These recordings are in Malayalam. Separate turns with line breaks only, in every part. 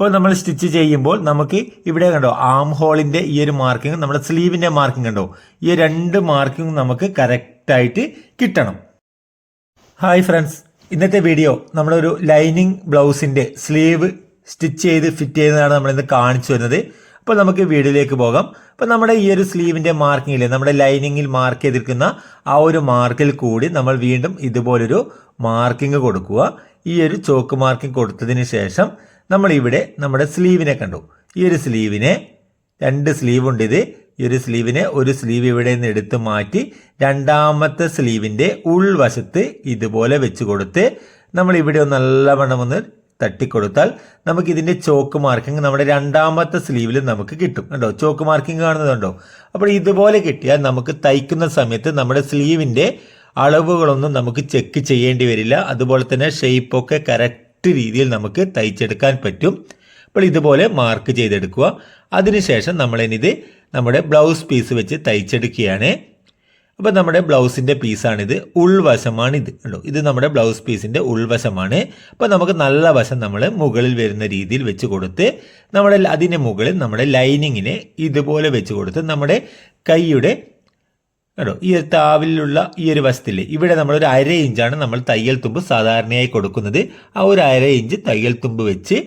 ഇപ്പോൾ നമ്മൾ സ്റ്റിച്ച് ചെയ്യുമ്പോൾ നമുക്ക് ഇവിടെ കണ്ടോ ആം ഹോളിന്റെ ഈ ഒരു മാർക്കിംഗ് നമ്മുടെ സ്ലീവിന്റെ മാർക്കിംഗ് കണ്ടോ? ഈ രണ്ട് മാർക്കിംഗ് നമുക്ക് കറക്റ്റായിട്ട് കിട്ടണം. ഹായ് ഫ്രണ്ട്സ് ഇന്നത്തെ വീഡിയോ നമ്മളൊരു ലൈനിങ് ബ്ലൗസിന്റെ സ്ലീവ് സ്റ്റിച്ച് ചെയ്ത് ഫിറ്റ് ചെയ്യുന്നതാണ് നമ്മളിന്ന് കാണിച്ചു വരുന്നത് അപ്പോൾ നമുക്ക് വീഡിയോയിലേക്ക് പോകാം. അപ്പോൾ നമ്മുടെ ഈ ഒരു സ്ലീവിന്റെ മാർക്കിങ്ങിൽ നമ്മുടെ ലൈനിങ്ങിൽ മാർക്ക് ചെയ്തിരിക്കുന്ന ആ ഒരു മാർക്കിൽ കൂടി നമ്മൾ വീണ്ടും ഇതുപോലൊരു മാർക്കിംഗ് കൊടുക്കുക. ഈ ഒരു ചോക്ക് മാർക്കിംഗ് കൊടുത്തതിന് ശേഷം നമ്മൾ ഇവിടെ നമ്മുടെ സ്ലീവിനെ കണ്ടു. ഈ ഒരു സ്ലീവിനെ രണ്ട് സ്ലീവ് ഉണ്ട് ഇത്. ഈ ഒരു സ്ലീവിനെ ഒരു സ്ലീവ് ഇവിടെ നിന്ന് എടുത്ത് മാറ്റി രണ്ടാമത്തെ സ്ലീവിന്റെ ഉൾവശത്ത് ഇതുപോലെ വെച്ച് കൊടുത്ത് നമ്മൾ ഇവിടെ ഒന്ന് നല്ലവണ്ണം ഒന്ന് തട്ടിക്കൊടുത്താൽ നമുക്ക് ഇതിന്റെ ചോക്ക് മാർക്കിംഗ് നമ്മുടെ രണ്ടാമത്തെ സ്ലീവിൽ നമുക്ക് കിട്ടും. കണ്ടോ? ചോക്ക് മാർക്കിംഗ് കാണുന്നുണ്ടോ? അപ്പോൾ ഇതുപോലെ കിട്ടിയാൽ നമുക്ക് തയ്ക്കുന്ന സമയത്ത് നമ്മുടെ സ്ലീവിന്റെ അളവുകളൊന്നും നമുക്ക് ചെക്ക് ചെയ്യേണ്ടി വരില്ല. അതുപോലെ തന്നെ ഷേപ്പൊക്കെ കറക്റ്റ് രീതിയിൽ നമുക്ക് തയ്ച്ചെടുക്കാൻ പറ്റും. അപ്പോൾ ഇതുപോലെ മാർക്ക് ചെയ്തെടുക്കുക. അതിനുശേഷം നമ്മളിനിത് നമ്മുടെ ബ്ലൗസ് പീസ് വെച്ച് തയ്ച്ചെടുക്കുകയാണ്. അപ്പോൾ നമ്മുടെ ബ്ലൗസിന്റെ പീസാണിത് ഉൾവശമാണിത്. കണ്ടോ? ഇത് നമ്മുടെ ബ്ലൗസ് പീസിന്റെ ഉൾവശമാണ്. അപ്പോൾ നമുക്ക് നല്ല വശം നമ്മൾ മുകളിൽ വരുന്ന രീതിയിൽ വെച്ച് കൊടുത്ത് നമ്മുടെ അതിന് മുകളിൽ നമ്മുടെ ലൈനിങ്ങിനെ ഇതുപോലെ വെച്ച് കൊടുത്ത് നമ്മുടെ കൈയുടെ കേട്ടോ ഈ ഒരു താവിലുള്ള ഈ ഒരു വശത്തില്ലേ ഇവിടെ നമ്മൾ ഒരു അര ഇഞ്ചാണ് നമ്മൾ തയ്യൽ തുമ്പ് സാധാരണയായി കൊടുക്കുന്നത്. ആ ഒരു അര ഇഞ്ച് തയ്യൽ തുമ്പ് വെച്ച്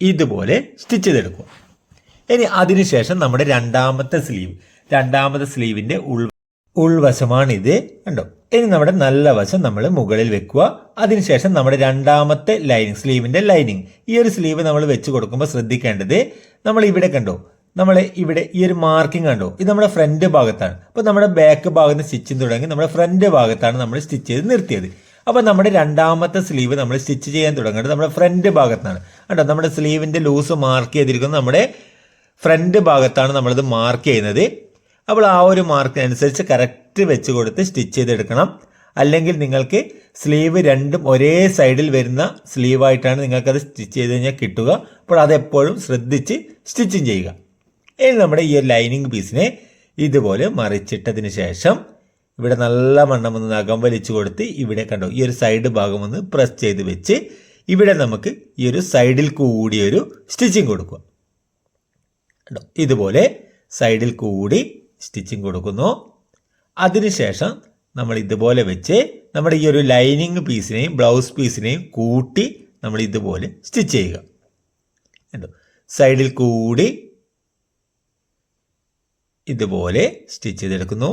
ഇതുപോലെ സ്റ്റിച്ച് ചെയ്തെടുക്കുക. ഇനി അതിനുശേഷം നമ്മുടെ രണ്ടാമത്തെ സ്ലീവ്. രണ്ടാമത്തെ സ്ലീവിന്റെ ഉൾ ഉൾവശമാണിത്. കണ്ടോ? ഇനി നമ്മുടെ നല്ല വശം നമ്മൾ മുകളിൽ വെക്കുക. അതിനുശേഷം നമ്മുടെ രണ്ടാമത്തെ ലൈനിങ് സ്ലീവിന്റെ ലൈനിങ്. ഈ ഒരു സ്ലീവ് നമ്മൾ വെച്ച് കൊടുക്കുമ്പോൾ ശ്രദ്ധിക്കേണ്ടത് നമ്മൾ ഇവിടെ കണ്ടോ? നമ്മൾ ഇവിടെ ഈ ഒരു മാർക്കിംഗ് കണ്ടു? ഇത് നമ്മുടെ ഫ്രണ്ട് ഭാഗത്താണ്. അപ്പോൾ നമ്മുടെ ബാക്ക് ഭാഗത്ത് സ്റ്റിച്ചിങ് തുടങ്ങി നമ്മുടെ ഫ്രണ്ട് ഭാഗത്താണ് നമ്മൾ സ്റ്റിച്ച് ചെയ്ത് നിർത്തിയത്. അപ്പോൾ നമ്മുടെ രണ്ടാമത്തെ സ്ലീവ് നമ്മൾ സ്റ്റിച്ച് ചെയ്യാൻ തുടങ്ങേണ്ടത് നമ്മുടെ ഫ്രണ്ട് ഭാഗത്താണ്. കേട്ടോ നമ്മുടെ സ്ലീവിന്റെ ലൂസ് മാർക്ക് ചെയ്തിരിക്കുന്നത് നമ്മുടെ ഫ്രണ്ട് ഭാഗത്താണ് നമ്മളിത് മാർക്ക് ചെയ്യുന്നത്. അപ്പോൾ ആ ഒരു മാർക്കിനനുസരിച്ച് കറക്റ്റ് വെച്ച് കൊടുത്ത് സ്റ്റിച്ച് ചെയ്തെടുക്കണം. അല്ലെങ്കിൽ നിങ്ങൾക്ക് സ്ലീവ് രണ്ടും ഒരേ സൈഡിൽ വരുന്ന സ്ലീവായിട്ടാണ് നിങ്ങൾക്കത് സ്റ്റിച്ച് ചെയ്ത് കഴിഞ്ഞാൽ കിട്ടുക. അപ്പോൾ അതെപ്പോഴും ശ്രദ്ധിച്ച് സ്റ്റിച്ചിങ് ചെയ്യുക. ഇനി നമ്മുടെ ഈ ഒരു ലൈനിങ് പീസിനെ ഇതുപോലെ മറിച്ചിട്ടതിന് ശേഷം ഇവിടെ നല്ല വണ്ണം ഒന്ന് നഖം വലിച്ചു കൊടുത്ത് ഇവിടെ കണ്ടോ ഈ ഒരു സൈഡ് ഭാഗം ഒന്ന് പ്രസ് ചെയ്ത് വെച്ച് ഇവിടെ നമുക്ക് ഈ ഒരു സൈഡിൽ കൂടി ഒരു സ്റ്റിച്ചിങ് കൊടുക്കുക. കണ്ടോ ഇതുപോലെ സൈഡിൽ കൂടി സ്റ്റിച്ചിങ് കൊടുക്കുന്നു. അതിനുശേഷം നമ്മൾ ഇതുപോലെ വെച്ച് നമ്മുടെ ഈ ഒരു ലൈനിങ് പീസിനെയും ബ്ലൗസ് പീസിനെയും കൂട്ടി നമ്മൾ ഇതുപോലെ സ്റ്റിച്ച് ചെയ്യുക. കണ്ടോ സൈഡിൽ കൂടി ഇതുപോലെ സ്റ്റിച്ച് ചെയ്തെടുക്കുന്നു.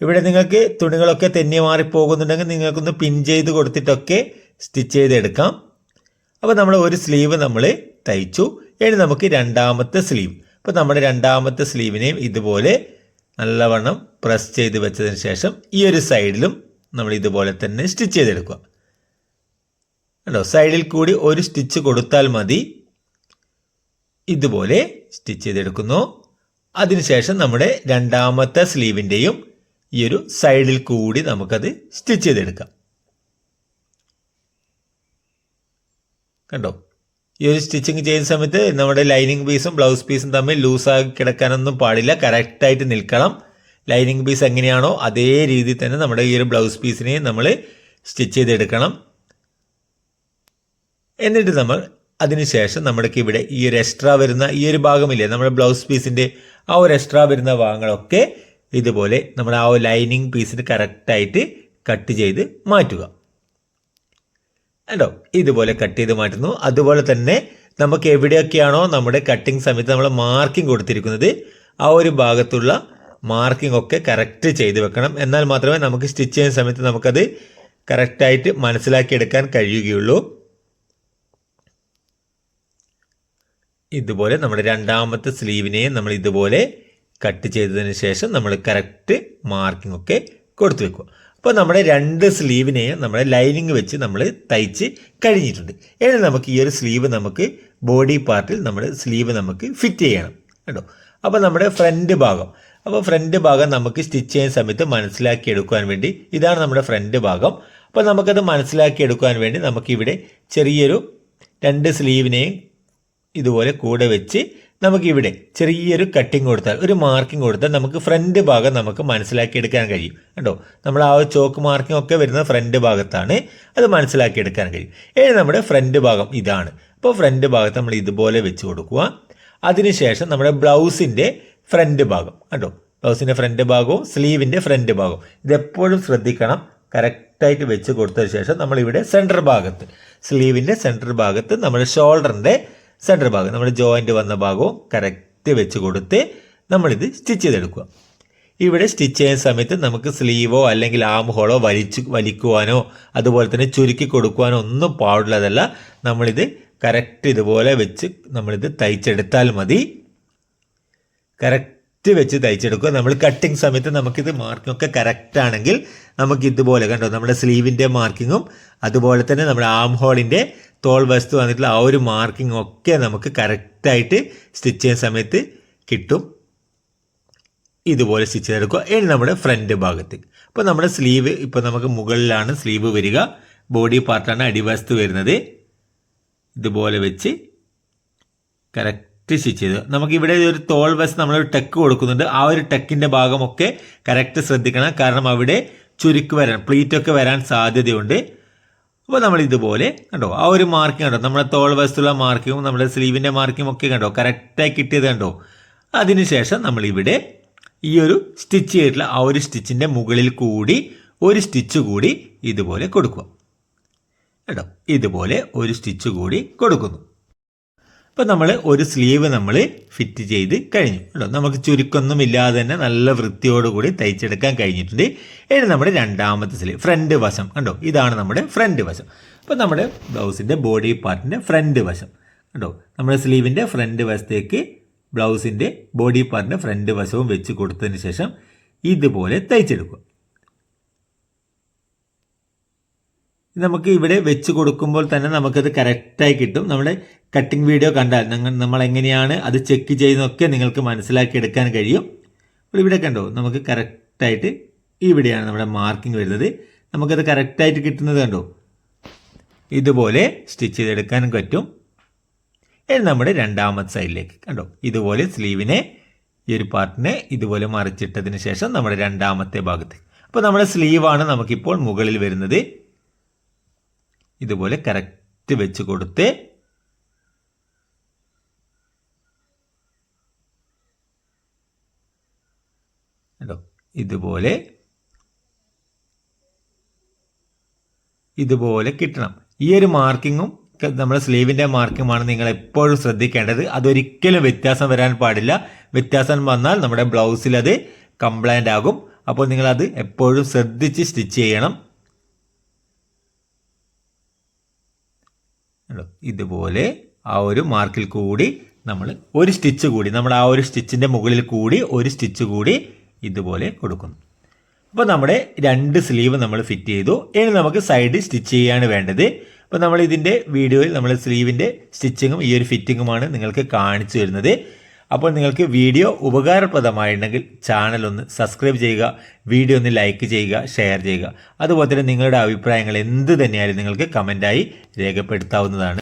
ഇവിടെ നിങ്ങൾക്ക് തുണികളൊക്കെ തെന്നി മാറിപ്പോകുന്നുണ്ടെങ്കിൽ നിങ്ങൾക്കൊന്ന് പിൻ ചെയ്ത് കൊടുത്തിട്ടൊക്കെ സ്റ്റിച്ച് ചെയ്തെടുക്കാം. അപ്പോൾ നമ്മൾ ഒരു സ്ലീവ് നമ്മൾ തയ്ച്ചു. ഇനി നമുക്ക് രണ്ടാമത്തെ സ്ലീവ്. അപ്പോൾ നമ്മുടെ രണ്ടാമത്തെ സ്ലീവിനെയും ഇതുപോലെ നല്ലവണ്ണം പ്രസ് ചെയ്ത് വെച്ചതിന് ശേഷം ഈ ഒരു സൈഡിലും നമ്മൾ ഇതുപോലെ തന്നെ സ്റ്റിച്ച് ചെയ്തെടുക്കുക. കണ്ടോ? സൈഡിൽ കൂടി ഒരു സ്റ്റിച്ച് കൊടുത്താൽ മതി. ഇതുപോലെ സ്റ്റിച്ച് ചെയ്തെടുക്കുന്നു. അതിനുശേഷം നമ്മുടെ രണ്ടാമത്തെ സ്ലീവിന്റെയും ഈ ഒരു സൈഡിൽ കൂടി നമുക്കത് സ്റ്റിച്ച് ചെയ്തെടുക്കാം. കണ്ടോ? ഈ ഒരു സ്റ്റിച്ചിങ് ചെയ്യുന്ന സമയത്ത് നമ്മുടെ ലൈനിങ് പീസും ബ്ലൗസ് പീസും തമ്മിൽ ലൂസാക്കി കിടക്കാനൊന്നും പാടില്ല. കറക്റ്റായിട്ട് നിൽക്കണം. ലൈനിങ് പീസ് എങ്ങനെയാണോ അതേ രീതിയിൽ തന്നെ നമ്മുടെ ഈ ഒരു ബ്ലൗസ് പീസിനെ നമ്മൾ സ്റ്റിച്ച് ചെയ്തെടുക്കണം. എന്നിട്ട് നമ്മൾ അതിനുശേഷം നമ്മുടെ ഇവിടെ ഈ ഒരു എക്സ്ട്രാ വരുന്ന ഈ ഒരു ഭാഗമില്ലേ നമ്മുടെ ബ്ലൗസ് പീസിന്റെ ആ ഒരു എക്സ്ട്രാ വരുന്ന ഭാഗങ്ങളൊക്കെ ഇതുപോലെ നമ്മൾ ആ ഒരു ലൈനിങ് പീസിന് കറക്റ്റായിട്ട് കട്ട് ചെയ്ത് മാറ്റുക. കണ്ടോ? ഇതുപോലെ കട്ട് ചെയ്ത് മാറ്റുന്നു. അതുപോലെ തന്നെ നമുക്ക് എവിടെയൊക്കെയാണോ നമ്മുടെ കട്ടിങ് സമയത്ത് നമ്മൾ മാർക്കിംഗ് കൊടുത്തിരിക്കുന്നത് ആ ഒരു ഭാഗത്തുള്ള മാർക്കിംഗ് ഒക്കെ കറക്റ്റ് ചെയ്ത് വെക്കണം. എന്നാൽ മാത്രമേ നമുക്ക് സ്റ്റിച്ച് ചെയ്യുന്ന സമയത്ത് നമുക്കത് കറക്റ്റായിട്ട് മനസ്സിലാക്കിയെടുക്കാൻ കഴിയുകയുള്ളൂ. ഇതുപോലെ നമ്മുടെ രണ്ടാമത്തെ സ്ലീവിനെയും നമ്മൾ ഇതുപോലെ കട്ട് ചെയ്തതിന് ശേഷം നമ്മൾ കറക്റ്റ് മാർക്കിംഗ് ഒക്കെ കൊടുത്തു വെക്കുക. അപ്പോൾ നമ്മുടെ രണ്ട് സ്ലീവിനെയും നമ്മുടെ ലൈനിങ് വെച്ച് നമ്മൾ തയ്ച്ച് കഴിഞ്ഞിട്ടുണ്ട്. ഇനി നമുക്ക് ഈ ഒരു സ്ലീവ് നമുക്ക് ബോഡി പാർട്ടിൽ നമ്മുടെ സ്ലീവ് നമുക്ക് ഫിറ്റ് ചെയ്യണം കേട്ടോ. അപ്പോൾ നമ്മുടെ ഫ്രണ്ട് ഭാഗം. അപ്പോൾ ഫ്രണ്ട് ഭാഗം നമുക്ക് സ്റ്റിച്ച് ചെയ്യുന്ന സമയത്ത് മനസ്സിലാക്കി എടുക്കുവാൻ വേണ്ടി ഇതാണ് നമ്മുടെ ഫ്രണ്ട് ഭാഗം. അപ്പോൾ നമുക്കത് മനസ്സിലാക്കി എടുക്കുവാൻ വേണ്ടി നമുക്കിവിടെ ചെറിയൊരു രണ്ട് സ്ലീവിനെയും ഇതുപോലെ കൂടെ വെച്ച് നമുക്കിവിടെ ചെറിയൊരു കട്ടിങ് കൊടുത്താൽ ഒരു മാർക്കിംഗ് കൊടുത്താൽ നമുക്ക് ഫ്രണ്ട് ഭാഗം നമുക്ക് മനസ്സിലാക്കി എടുക്കാൻ കഴിയും. കണ്ടോ? നമ്മൾ ആ ചോക്ക് മാർക്കിംഗ് ഒക്കെ വരുന്ന ഫ്രണ്ട് ഭാഗത്താണ്. അത് മനസ്സിലാക്കി എടുക്കാൻ കഴിയും. ഇനി നമ്മുടെ ഫ്രണ്ട് ഭാഗം ഇതാണ്. അപ്പോൾ ഫ്രണ്ട് ഭാഗത്ത് നമ്മൾ ഇതുപോലെ വെച്ച് കൊടുക്കുക. അതിനുശേഷം നമ്മുടെ ബ്ലൗസിന്റെ ഫ്രണ്ട് ഭാഗം. കണ്ടോ? ബ്ലൗസിന്റെ ഫ്രണ്ട് ഭാഗവും സ്ലീവിന്റെ ഫ്രണ്ട് ഭാഗവും. ഇതെപ്പോഴും ശ്രദ്ധിക്കണം. കറക്റ്റായിട്ട് വെച്ച് കൊടുത്തതിന് ശേഷം നമ്മളിവിടെ സെന്റർ ഭാഗത്ത് സ്ലീവിന്റെ സെന്റർ ഭാഗത്ത് നമ്മുടെ ഷോൾഡറിന്റെ സെന്റർ ഭാഗം. നമ്മുടെ ജോയിന്റ് വന്ന ഭാഗവും കറക്റ്റ് വെച്ച് കൊടുത്ത് നമ്മളിത് സ്റ്റിച്ച് ചെയ്തെടുക്കുക. ഇവിടെ സ്റ്റിച്ച് ചെയ്യുന്ന സമയത്ത് നമുക്ക് സ്ലീവോ അല്ലെങ്കിൽ ആം ഹോളോ വലിച്ചു വലിക്കുവാനോ അതുപോലെ തന്നെ ചുരുക്കി കൊടുക്കുവാനോ ഒന്നും പാടുള്ളതല്ല. നമ്മളിത് കറക്റ്റ് ഇതുപോലെ വെച്ച് നമ്മളിത് തയ്ച്ചെടുത്താൽ മതി. കറക്റ്റ് വെച്ച് തയ്ച്ചെടുക്കുക. നമ്മൾ കട്ടിങ് സമയത്ത് നമുക്കിത് മാർക്കിംഗ് ഒക്കെ കറക്റ്റ് ആണെങ്കിൽ നമുക്ക് ഇതുപോലെ കണ്ടോ നമ്മുടെ സ്ലീവിന്റെ മാർക്കിങ്ങും അതുപോലെ തന്നെ നമ്മുടെ ആം ഹോളിന്റെ തോൾ വസ്തു വന്നിട്ടുള്ള ആ ഒരു മാർക്കിംഗ് ഒക്കെ നമുക്ക് കറക്റ്റായിട്ട് സ്റ്റിച്ച് ചെയ്യുന്ന സമയത്ത് കിട്ടും. ഇതുപോലെ സ്റ്റിച്ച് ചെയ്തെടുക്കുക. ഇനി നമ്മുടെ ഫ്രണ്ട് ഭാഗത്ത്. അപ്പോൾ നമ്മുടെ സ്ലീവ് ഇപ്പോൾ നമുക്ക് മുകളിലാണ് സ്ലീവ് വരിക. ബോഡി പാർട്ടാണ് അടിവസ്തു വരുന്നത്. ഇതുപോലെ വെച്ച് കറക്റ്റ് സ്റ്റിച്ച് ചെയ്ത് നമുക്ക് ഇവിടെ ഒരു തോൾ വശത്ത് നമ്മൾ ടെക്ക് കൊടുക്കുന്നുണ്ട്. ആ ഒരു ടെക്കിന്റെ ഭാഗമൊക്കെ കറക്റ്റ് ശ്രദ്ധിക്കണം. കാരണം അവിടെ ചുരുക്ക് വരാൻ പ്ലീറ്റൊക്കെ വരാൻ സാധ്യതയുണ്ട്. അപ്പോൾ നമ്മൾ ഇതുപോലെ കണ്ടോ ആ ഒരു മാർക്കിംഗ് കണ്ടോ നമ്മുടെ തോൾ വശത്തുള്ള മാർക്കിങ്ങും നമ്മുടെ സ്ലീവിന്റെ മാർക്കിങ്ങും ഒക്കെ കണ്ടോ കറക്റ്റായി കിട്ടിയത് കണ്ടോ. അതിനുശേഷം നമ്മളിവിടെ ഈ ഒരു സ്റ്റിച്ച് ചെയ്തിട്ടുള്ള ആ ഒരു സ്റ്റിച്ചിന്റെ മുകളിൽ കൂടി ഒരു സ്റ്റിച്ച് കൂടി ഇതുപോലെ കൊടുക്കുക. കേട്ടോ ഇതുപോലെ ഒരു സ്റ്റിച്ച് കൂടി കൊടുക്കുന്നു. അപ്പോൾ നമ്മൾ ഒരു സ്ലീവ് നമ്മൾ ഫിറ്റ് ചെയ്ത് കഴിഞ്ഞു. കേട്ടോ നമുക്ക് ചുരുക്കൊന്നും ഇല്ലാതെ തന്നെ നല്ല വൃത്തിയോടുകൂടി തയ്ച്ചെടുക്കാൻ കഴിഞ്ഞിട്ടുണ്ട്. ഇനി നമ്മുടെ രണ്ടാമത്തെ സ്ലീവ് ഫ്രണ്ട് വശം. കണ്ടോ ഇതാണ് നമ്മുടെ ഫ്രണ്ട് വശം. അപ്പോൾ നമ്മുടെ ബ്ലൗസിന്റെ ബോഡി പാർട്ടിന്റെ ഫ്രണ്ട് വശം. കണ്ടോ നമ്മുടെ സ്ലീവിന്റെ ഫ്രണ്ട് വശത്തേക്ക് ബ്ലൗസിന്റെ ബോഡി പാർട്ടിന്റെ ഫ്രണ്ട് വശവും വെച്ച് കൊടുത്തതിന് ശേഷം ഇതുപോലെ തയ്ച്ചെടുക്കുക. നമുക്ക് ഇവിടെ വെച്ച് കൊടുക്കുമ്പോൾ തന്നെ നമുക്കത് കറക്റ്റായി കിട്ടും. നമ്മുടെ കട്ടിംഗ് വീഡിയോ കണ്ടാൽ ഞങ്ങൾ നമ്മൾ എങ്ങനെയാണ് അത് ചെക്ക് ചെയ്യുന്നതൊക്കെ നിങ്ങൾക്ക് മനസ്സിലാക്കി എടുക്കാൻ കഴിയും. അപ്പോൾ ഇവിടെ കണ്ടോ നമുക്ക് കറക്റ്റായിട്ട് ഇവിടെയാണ് നമ്മുടെ മാർക്കിംഗ് വരുന്നത്. നമുക്കത് കറക്റ്റായിട്ട് കിട്ടുന്നത് കണ്ടോ? ഇതുപോലെ സ്റ്റിച്ച് ചെയ്തെടുക്കാനും പറ്റും. ഇനി നമ്മുടെ രണ്ടാമത്തെ സൈഡിലേക്ക് കണ്ടോ? ഇതുപോലെ സ്ലീവിനെ ഈ ഒരു പാർട്ടിനെ ഇതുപോലെ മറിച്ചിട്ടതിന് ശേഷം നമ്മുടെ രണ്ടാമത്തെ ഭാഗത്ത് അപ്പോൾ നമ്മുടെ സ്ലീവാണ് നമുക്കിപ്പോൾ മുകളിൽ വരുന്നത്. ഇതുപോലെ കറക്റ്റ് വെച്ച് കൊടുത്ത് ഇതുപോലെ ഇതുപോലെ കിട്ടണം. ഈ ഒരു മാർക്കിങ്ങും നമ്മുടെ സ്ലീവിന്റെ മാർക്കിങ്ങുമാണ് നിങ്ങൾ എപ്പോഴും ശ്രദ്ധിക്കേണ്ടത്. അതൊരിക്കലും വ്യത്യാസം വരാൻ പാടില്ല. വ്യത്യാസം വന്നാൽ നമ്മുടെ ബ്ലൗസിൽ അത് കംപ്ലൈന്റ് ആകും. അപ്പോൾ നിങ്ങളത് എപ്പോഴും ശ്രദ്ധിച്ച് സ്റ്റിച്ച് ചെയ്യണം. ഇതുപോലെ ആ ഒരു മാർക്കിൽ കൂടി നമ്മൾ ഒരു സ്റ്റിച്ച് കൂടി നമ്മൾ ആ ഒരു സ്റ്റിച്ചിന്റെ മുകളിൽ കൂടി ഒരു സ്റ്റിച്ച് കൂടി ഇതുപോലെ കൊടുക്കുന്നു. അപ്പോൾ നമ്മുടെ രണ്ട് സ്ലീവ് നമ്മൾ ഫിറ്റ് ചെയ്തു. ഇനി നമുക്ക് സൈഡ് സ്റ്റിച്ച് ചെയ്യാണ് വേണ്ടത്. അപ്പോൾ നമ്മൾ ഇതിന്റെ വീഡിയോയിൽ നമ്മൾ സ്ലീവിന്റെ സ്റ്റിച്ചിങ്ങും ഈ ഒരു ഫിറ്റിങ്ങുമാണ് നിങ്ങൾക്ക് കാണിച്ചു തരുന്നത്. അപ്പോൾ നിങ്ങൾക്ക് വീഡിയോ ഉപകാരപ്രദമായിട്ടുണ്ടെങ്കിൽ ചാനൽ ഒന്ന് സബ്സ്ക്രൈബ് ചെയ്യുക വീഡിയോ ഒന്ന് ലൈക്ക് ചെയ്യുക ഷെയർ ചെയ്യുക. അതുപോലെ തന്നെ നിങ്ങളുടെ അഭിപ്രായങ്ങൾ എന്ത് തന്നെയായാലും നിങ്ങൾക്ക് കമന്റായി രേഖപ്പെടുത്താവുന്നതാണ്.